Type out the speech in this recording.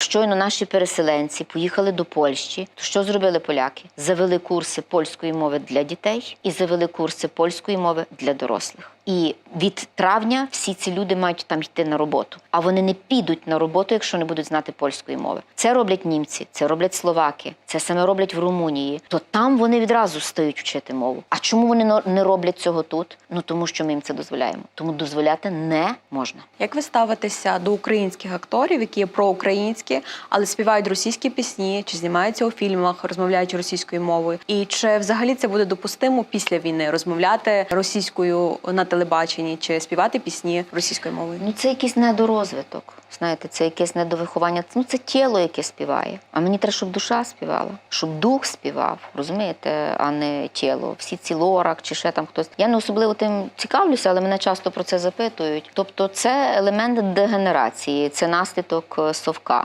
Щойно наші переселенці поїхали до Польщі. То що зробили поляки? Завели курси польської мови для дітей і завели курси польської мови для дорослих. І від травня всі ці люди мають там йти на роботу. А вони не підуть на роботу, якщо не будуть знати польської мови. Це роблять німці, це роблять словаки, це саме роблять в Румунії. То там вони відразу стають вчити мову. А чому вони не роблять цього тут? Ну тому що ми їм це дозволяємо. Тому дозволяти не можна. Як ви ставитеся до українських акторів, які є проукраїнські, але співають російські пісні, чи знімаються у фільмах, розмовляють російською мовою? І чи взагалі це буде допустимо після війни розмовляти російською на телебаченні чи співати пісні російською мовою? Ну, це якийсь недорозвиток. Знаєте, це якесь недовиховання. Ну, це тіло, яке співає. А мені треба, щоб душа співала, щоб дух співав, розумієте, а не тіло. Всі ці лорак чи ще там хтось. Я не особливо тим цікавлюся, але мене часто про це запитують. Тобто, це елемент дегенерації, це наслідок е, совка.